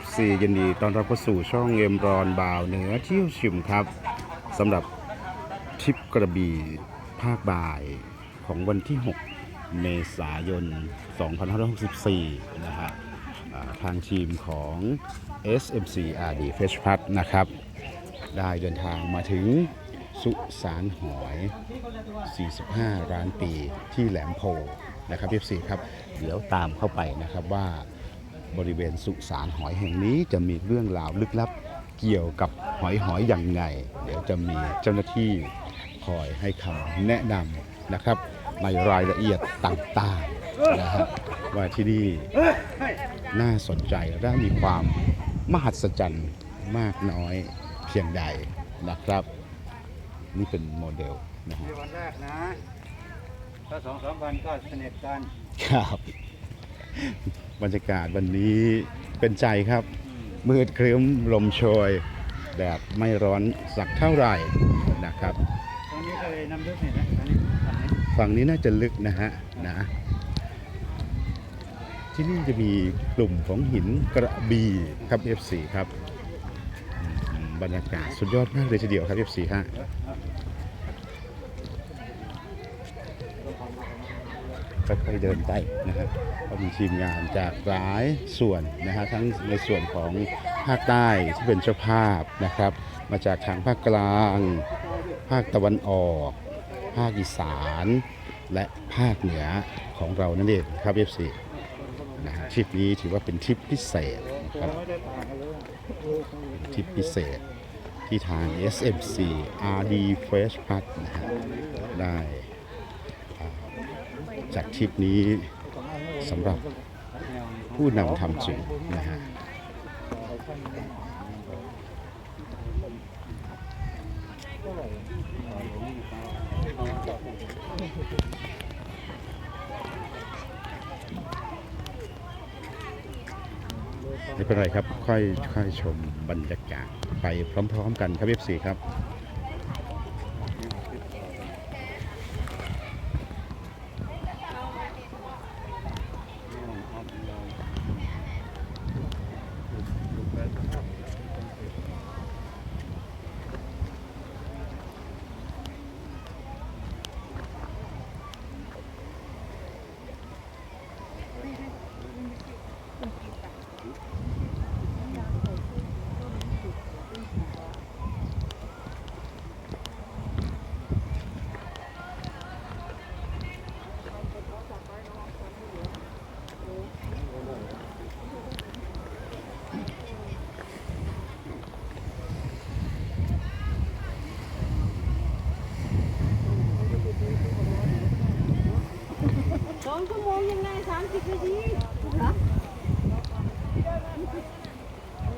FC ยินดีตอนรับเข้าสู่ช่องเอ็มรอนบาวเหนือเที่ยวชิมครับสำหรับทริปกระบี่ภาคบ่ายของวันที่ 6 เมษายน 2564 นะฮะอ่าทางทีมของ SMC RD f e s h p a t นะครับ ได้เดินทางมาถึงสุสานหอย 45 ร้านปีที่แหลมโพนะครับ FC ครับ เดี๋ยวตามเข้าไปนะครับว่า บริเวณสุสานหอยแห่งนี้จะมีเรื่องราวลึกลับเกี่ยวกับหอยหอยอย่างไง เดี๋ยวจะมีเจ้าหน้าที่คอยให้คำแนะนำนะครับในรายละเอียดต่างๆนะฮะว่าที่นี่น่าสนใจและมีความมหัศจรรย์มากน้อยเพียงใดนะครับ นี่เป็นโมเดลนะฮะในวันแรกนะถ้าสองสามวันก็สนิทกันครับ บรรยากาศวันนี้เป็นใจครับ มืดครึ้มลมโชยแดดไม่ร้อนสักเท่าไหร่นะครับตรงนี้เคยนำลึกนี่นะอันนี้อันนี้ฝั่งนี้น่าจะลึกนะฮะนะที่นี่จะมีกลุ่มของหินกระบี่ครับ F4 ครับอืมบรรยากาศสุดยอดมากเลยทีเดียวครับ F4 ฮะ ค่อยๆเดินไปนะครับก็มีทีมงานจากหลายส่วนนะฮะทั้งในส่วนของภาคใต้ที่เป็นเจ้าภาพนะครับ มาจากทางภาคกลาง ภาคตะวันออก ภาคอีสานและภาคเหนือของเรานั่นเองครับ FC นะฮะทริปนี้ถือว่าเป็นทริปพิเศษนะครับทริปพิเศษที่ทาง SMC RD Fresh p a t นะฮะได้ จัดทริปนี้สำหรับผู้นำทำจริงนะฮะไม่เป็นไรครับ ค่อยค่อยชมบรรยากาศไปพร้อม ๆ กันครับ F4 ครับ สองชั่วโมงยังไงสามสิบนาทีเหรอ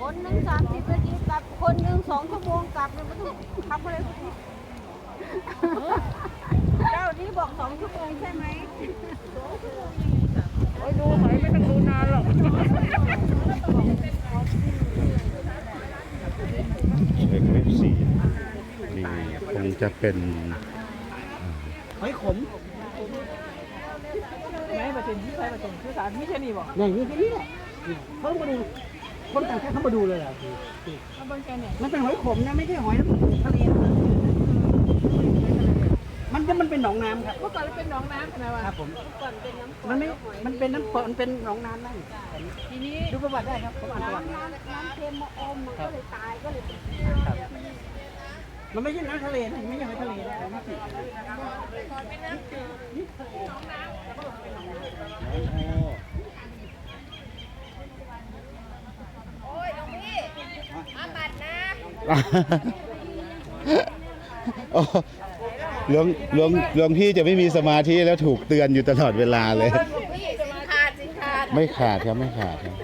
คนหนึ่งสามสิบนาทีกลับคนหนึ่งสองชั่วโมงกลับเนี่ยมันต้องทำอะไรพวกนี้เจ้านี้บอกสองชั่วโมงใช่ไหมโอ้ยดูหอยไม่ต้องดูนานหรอกเชิญ F4 นี่คงจะเป็นหอยขมแม่ ประเด็นที่ใช้ประเด็นที่สารไม่ใช่นี่บอกอย่างนี้แค่นี้แหละเขามาดูคนต่างชาติเขามาดูเลยอะเอาบนแกเนี่ยมันเป็นหอยขมนะไม่ใช่หอยน้ำทะเลนะมันจะมันเป็นหนองน้ำครับเมื่อก่อนเป็นหนองน้ำใช่ไหมวะครับผมมันไม่มันเป็นน้ำเปิดมันเป็นหนองน้ำนั่นทีนี้ดูประวัติได้ครับผมอ่านประวัติน้ำน้ำน้ำเค็มมาอมมันก็เลยตายก็เลยเป็นครับ มันไม่ใช่น้ำทะเลนะไม่ใช่หอยทะเลนะไม่ใช่โอ้หลวงหลวงหลวงพี่จะไม่มีสมาธิแล้วถูกเตือนอยู่ตลอดเวลาเลยพี่สินขาดสินขาด ไม่ขาดครับไม่ขาดครับ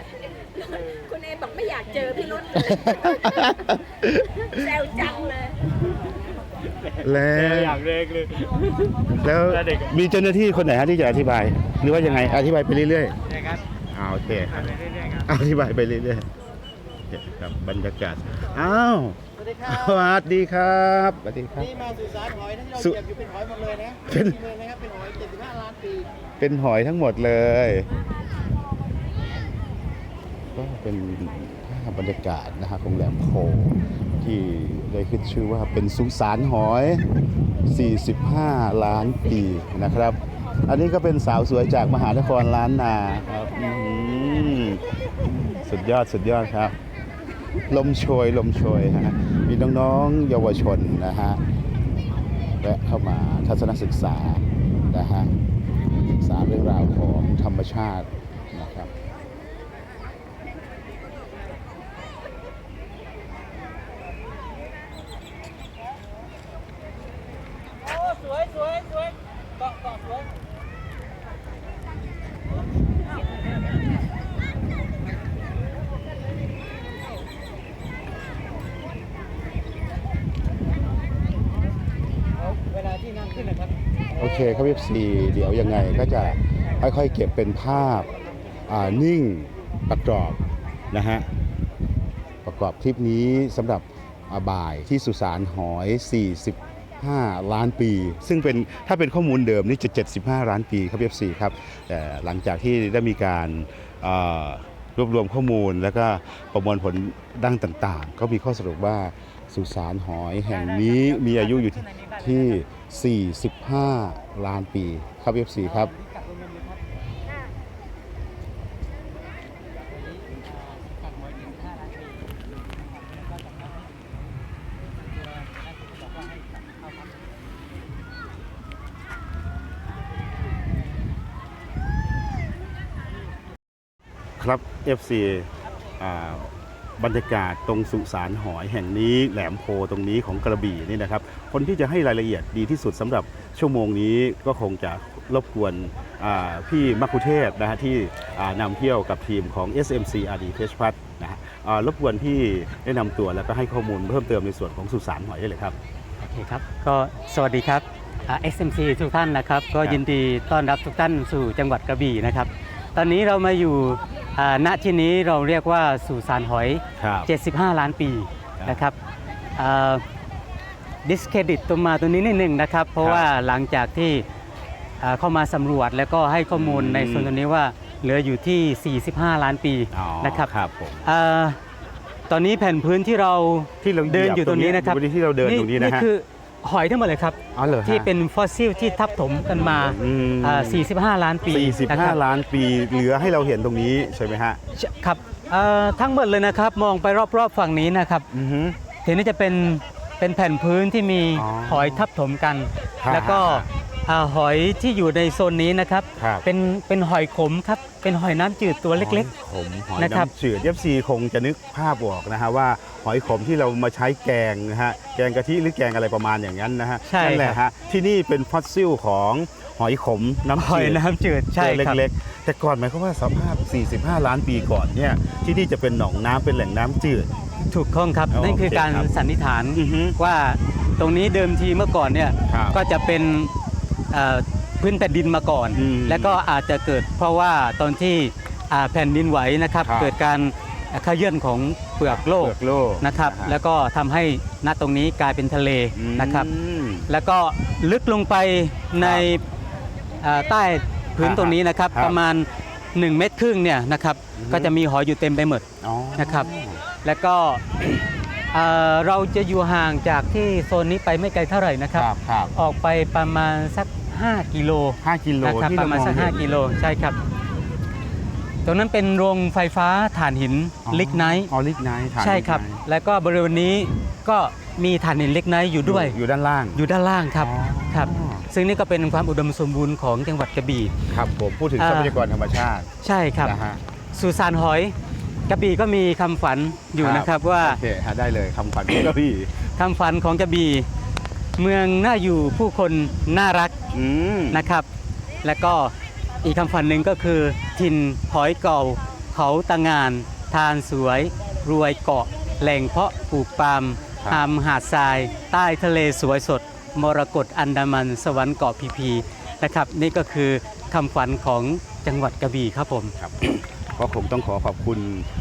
แซวจังเลยแล้วอย่างเร็กเลย แล้วแล้วเด็กมีเจ้าหน้าที่คนไหนฮะที่จะอธิบาย หรือว่ายังไงอธิบายไปเรื่อยนี่ครับๆอ่าโอเคครับไปเรื่อยๆครับ อธิบายไปเรื่อยๆเนี่ยครับบรรยากาศอ้าวสวัสดีครับสวัสดีครับสวัสดีครับ นี่มาสุสานหอยที่เราสุเก็บอยู่เป็นหอยหมดเลยนะเป็นที่เมืองนะครับ เป็นหอย 75 ล้านปี เป็นหอยทั้งหมดเลย ก็เป็นภาพบรรยากาศนะฮะของแหลมโพที่ได้ขึ้นชื่อว่าเป็นสุสานหอย 45 ล้านปีนะครับ อันนี้ก็เป็นสาวสวยจากมหานครล้านนาครับอือหือสุดยอดสุดยอดครับ ลมโชยลมโชยฮะมีน้องๆเยาวชนนะฮะแวะเข้ามาทัศนศึกษานะฮะศึกษาเรื่องราวของธรรมชาตินะครับ โอ้สวยสวยสวยเกาะเกาะสวย เวลาที่น้ำขึ้นนะครับ โอ เคครับเอฟซีเดี๋ยวยังไงก็จะค่อยๆเก็บเป็นภาพนิ่งประกอบนะฮะประกอบคลิปนี้สำหรับอ่าบ่ายที่สุสานหอย 45 ล้านปี ซึ่งเป็นถ้าเป็นข้อมูลเดิมนี่จะ 75 ล้านปีครับเอฟซีครับแต่หลังจากที่ได้มีการารวบรวมข้อมูลแล้วก็ประมวลผลดั้งต่างๆ ก็มีข้อสรุปว่า สุสานหอยแห่งนี้มีอายุอยู่ที่ที่45 ล้านปี ครับ FC ครับครับ FC อ่า บรรยากาศตรงสุสานหอยแห่งนี้แหลมโพตรงนี้ของกระบี่นี่นะครับ คนที่จะให้รายละเอียดดีที่สุดสำหรับชั่วโมงนี้ก็คงจะรบกวนอ่าพี่มัคคุเทศนะฮะที่อ่านำเที่ยวกับทีมของ SMC RD เพชรพัฒน์นะฮะอ่ารบกวนพี่แนะนำตัวแล้วก็ให้ข้อมูลเพิ่มเติมในส่วนของสุสานหอยได้เลยครับโอเคครับก็สวัสดีครับอ่า SMC ทุกท่านนะครับ ก็ครับยินดีต้อนรับทุกท่านสู่จังหวัดกระบี่นะครับ ตอนนี้เรามาอยู่อ่า ณที่นี้เราเรียกว่าสุสานหอย ครับ75 ล้านปีครับนะครับดิสเครดิตตัวมาตัวนี้นิดหนึ่งนะครับ เพราะครับว่าหลังจากที่อ่าเข้ามาสำรวจแล้วก็ให้ข้อมูลอืมในส่วนตัวนี้ว่าเหลืออยู่ที่ 45 ล้านปีอ๋อนะครับครับผมอ่าตอนนี้แผ่นพื้นที่เราที่เราเดินอยู่ตรงนี้นะครับที่เราเดินตรงนี้นะนี่ฮะคือ หอยทั้งหมดเลยครับ อ๋อเหรอฮะ ที่เป็นฟอสซิลที่ทับถมกันมาอืม อ่า45 ล้านปีนะครับ 45 ล้านปีเหลือให้เราเห็นตรงนี้ใช่ไหมฮะครับเอ่อทั้งหมดเลยนะครับมองไปรอบๆฝั่งนี้นะครับอือฮึทีนี้จะเป็นเป็นแผ่นพื้นที่มีอ๋อหอยทับถมกันครับแล้วก็อ่าหอยที่อยู่ในโซนนี้นะครับ ครับ เป็นเป็นหอยขมครับ เป็นหอยน้ำจืดตัวเล็ก หอยขมหอยนะครับ น้ำจืดเอฟซีคงจะนึกภาพออกนะฮะว่าหอยขมที่เรามาใช้แกงนะฮะแกงกะทิหรือแกงอะไรประมาณอย่างนั้นนะฮะใช่นั่นแหละครัฮะบที่นี่เป็นฟอสซิลของหอยขมน้ำๆหอยจืดน้ำจืดใช่ตัวครับ เล็กๆ แต่ก่อนหมายความว่าสภาพ 45 ล้านปีก่อนเนี่ยที่นี่จะเป็นหนองน้ำเป็นแหล่งน้ำจืด ถูกต้องครับโอเคนั่นคือการครับสันนิษฐานอือฮึว่าตรงนี้เดิมทีเมื่อก่อนเนี่ยครับก็จะเป็นเอ่อพื้นแผ่นดินมาก่อน อืมแล้วก็อาจจะเกิดเพราะว่าตอนที่อ่าแผ่นดินไหวนะครับ ครับเกิดการขยื่นของ เปลือกโลเปกลือกโลกนะครับฮแล้วก็ทำให้ณตรงนี้กลายเป็นทะเลนะครับ อืม แล้วก็ลึกลงไปในอ่าใต้พื้นอ่าตรงนี้นะครับ ครับประมาณ 1 เมตรครึ่งเนี่ยนะครับ อือฮึ ก็จะมีหอยอยู่เต็มไปหมด อ๋อ นะครับ แล้วก็เอ่อเราจะอยู่ห่างจากที่โซนนี้ไปไม่ไกลเท่าไหร่นะคครับ รับครับออกไปประมาณสัก 5 กิโล5กิโลนะครับที่ปเราระมาณมองสัก เห็น5 กิโลใช่ครับ ตรงนั้นเป็นโรงไฟฟ้าถ่านหินอ๋อลิกไนท์อ๋อลิกไนท์ใช่ครับ แล้วก็บริเวณนี้ก็มีถ่านหินลิกไนท์อยู่ด้วยอยู่ด้านล่าง อยู่ด้านล่างครับอ๋อครับซึ่งนี่ก็เป็นความอุดมสมบูรณ์ของจังหวัดกระบี่ครับผมพูดถึงอ่าทรัพยากรธรรมชาติ ใช่ครับนะฮะสุสานหอยกระบี่ก็มีคำฝันอยู่ครับนะครับว่าโอเคฮะได้เลยคำขวัญของกระบี่คำฝันของกระบี่เมืองน่าอยู่ผู้คนน่ารักอืมนะครับ แล้วก็ อีกคำฝันหนึ่งก็คือถิ่นหอยเก่า เขาตะงาน ทานสวย รวยเกาะ แหล่งเพาะปลูกปาล์มครับหามหาดทราย ใต้ทะเลสวยสด มรกตอันดามัน สวรรค์เกาะพีพีนะครับ นี่ก็คือคำฝันของจังหวัดกระบี่ครับผมครับก็คงต้องขอขอบคุณ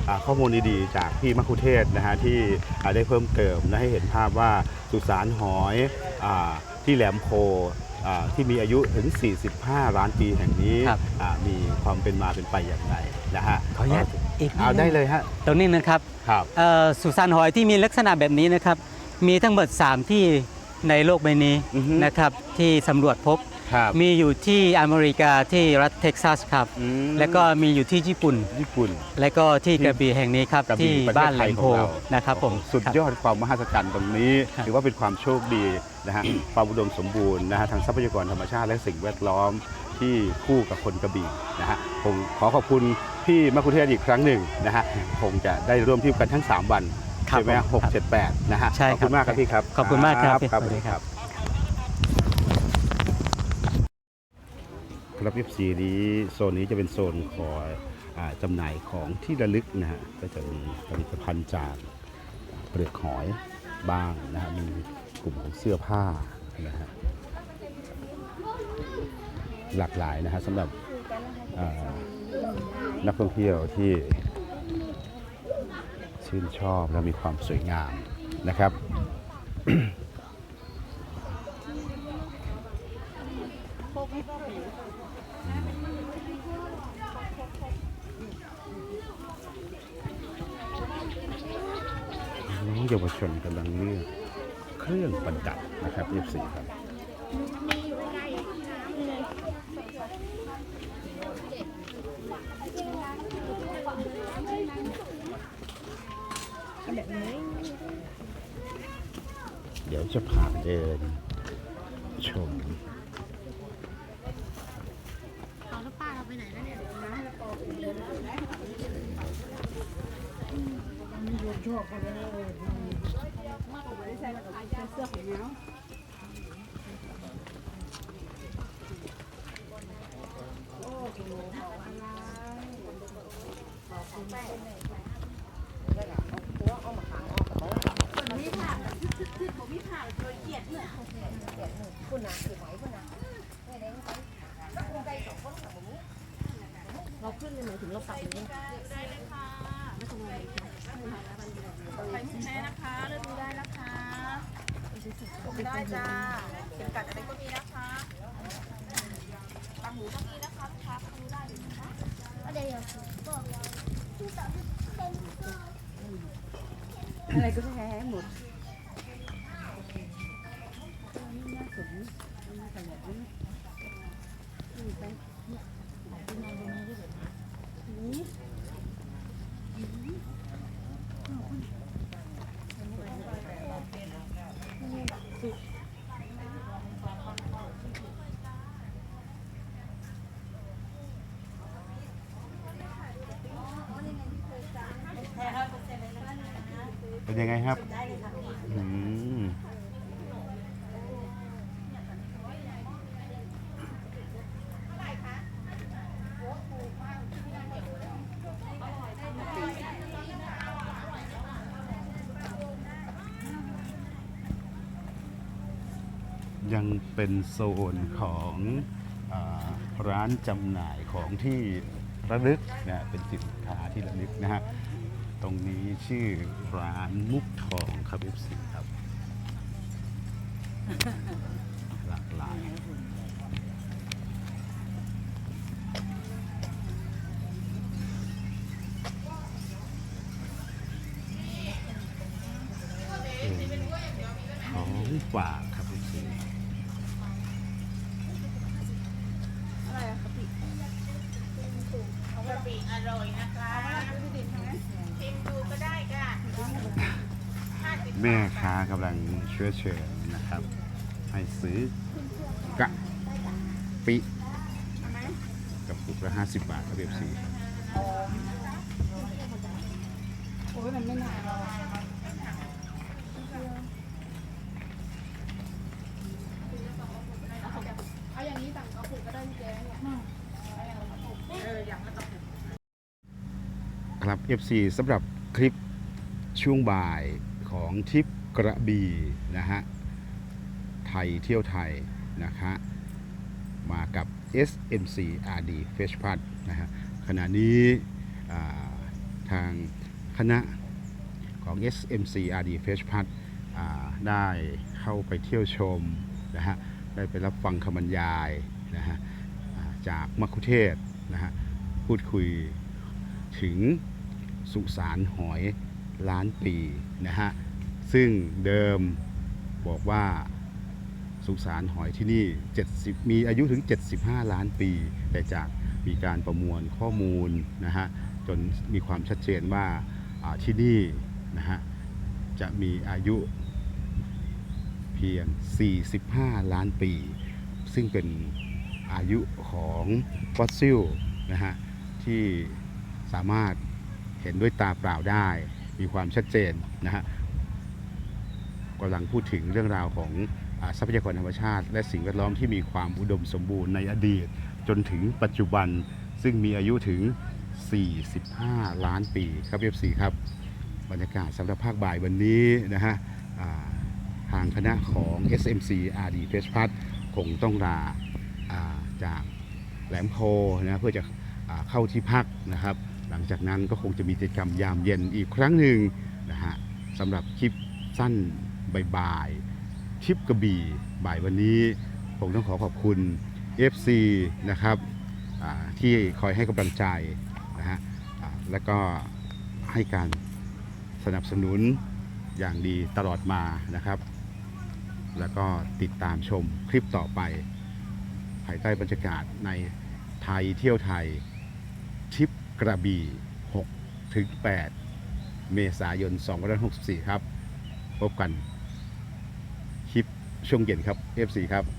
อ่าข้อมูลดีๆ จากพี่มัคคุเทศก์นะฮะที่อ่าได้เพิ่มเติมและให้เห็นภาพว่าสุสานหอยอาที่แหลมโพอ่า ที่มีอายุถึง 45 ล้านปีแห่งนี้ครับอ่ามีความเป็นมาเป็นไปอย่างไรนะฮะขออนุญาตอีกนิเอานึงได้เลยฮะตรงนี้นะครับครับ เอ่อสุสานหอยที่มีลักษณะแบบนี้นะครับ มีทั้งหมด 3 ที่ในโลกใบนี้อือฮึนะครับ ที่สำรวจพบ ครับมีอยู่ที่อเมริกาที่รัฐเท็กซัสครับ อืมแล้วก็มีอยู่ที่ญี่ปุ่น ญี่ปุ่น และก็ที่กระบี่แห่งนี้ครับกระบี่ที่ประเทศบ้านแหลไทยมขโพองเรา นะครับผมโอ้โหสุดครับยอดความมหัศจรรย์ตรงนี้ครับถือว่าเป็นความโชคดีนะฮะ ความอุดมสมบูรณ์นะฮะทางทรัพยากรธรรมชาติและสิ่งแวดล้อมที่คู่กับคนกระบี่นะฮะผมขอขอบคุณพี่มะคุเทศอีกครั้งหนึ่งนะฮะคงจะได้ร่วมทริปกันทั้ง 3 วันครับใช่ไหมฮะผมหกเจ็ดแปดนะฮะใช่ขอบคุณครับมากครับพี่ครับขอบคุณมากครับครับสวัสดีครับ ครับเอฟซีนี้โซนนี้จะเป็นโซนขออ่าจำหน่ายของที่ระลึกนะฮะก็จะมีผลิตภัณฑ์จากเปลือกหอยบ้างนะฮะมีกลุ่มของเสื้อผ้านะฮะหลากหลายนะฮะสำหรับนักท่องเที่ยวที่ชื่นชอบและมีความสวยงามนะครับ น้องเยาวชนกำลังเลือกเครื่องประดั บนะครับ F4 ครับเดี๋ยวจะพาเดินชมเอาแล้วป้า เราไปไหนแล้วเนี่ยนะได้จ้าเป็นกัดอะไรก็มีนะคะ อะไรก็แท้หมด เป็ นยังไงครับอืม ยังเป็นโซนของอร้านจำหน่ายของที่ระลึกนะเป็นสินค้าที่ระลึกนะฮะตรงนี้ชื่อร้านมุกทองครับ FC ครับ หลากหลายของฝาก ค้ากำลังเชื้อเชิญนะครับ ให้ซื้อกะปิกับปุกละ50บบาทครับ FC โอ้ยมันไม่นานเอาอย่างนี้สั่งกระปุกก็ได้จ๊เนี่ยเอออยากมาตัดครับ FC สำหรับคลิปช่วงบ่ายของทริป กระบี่นะฮะไทยเที่ยวไทยนะคะมากับ SMC RD f e s h p a t นะฮะขณะนี้ทางคณะของ SMC RD f e s h p a t ได้เข้าไปเที่ยวชมนะฮะได้ไปรับฟังคำบรรยายนะฮะจากมัคคุเทศ์นะฮะพูดคุยถึงสุสานหอยล้านปีนะฮะ ซึ่งเดิมบอกว่าสุสานหอยที่นี่ 70 มีอายุถึง 75 ล้านปี แต่จากมีการประมวลข้อมูลนะฮะจนมีความชัดเจนว่าที่นี่นะฮะจะมีอายุเพียง 45 ล้านปี ซึ่งเป็นอายุของฟอสซิลนะฮะที่สามารถเห็นด้วยตาเปล่าได้ มีความชัดเจนนะฮะ กำลังพูดถึงเรื่องราวของทรัพยากรธรรมชาติ และสิ่งแวดล้อมที่มีความอุดมสมบูรณ์ในอดีต จนถึงปัจจุบันซึ่งมีอายุถึง 45 ล้านปีครับเอฟซีครับ บรรยากาศสำหรับภาคบ่ายวันนี้นะฮะอ่าทางคณะของ SMC RD f e s t p a s คงต้องลาาจากแหลมโพนะเพื่อจะอเข้าที่พักนะครับ หลังจากนั้นก็คงจะมีกิจกรรมยามเย็นอีกครั้งหนึ่งนะฮะสำหรับคลิปสั้น บ่ายๆทริปกระบี่บ่ายวันนี้ผมต้องขอขอบคุณ FC นะครับที่คอยให้กำลังใจนะฮะแล้วก็ให้การสนับสนุนอย่างดีตลอดมานะครับ แล้วก็ติดตามชมคลิปต่อไป ภายใต้บรรยากาศในไทยเที่ยวไทยทริปกระบี่6ถึง8เมษายน 2564 ครับ พบกัน ช่วงเย็นครับ FC ครับ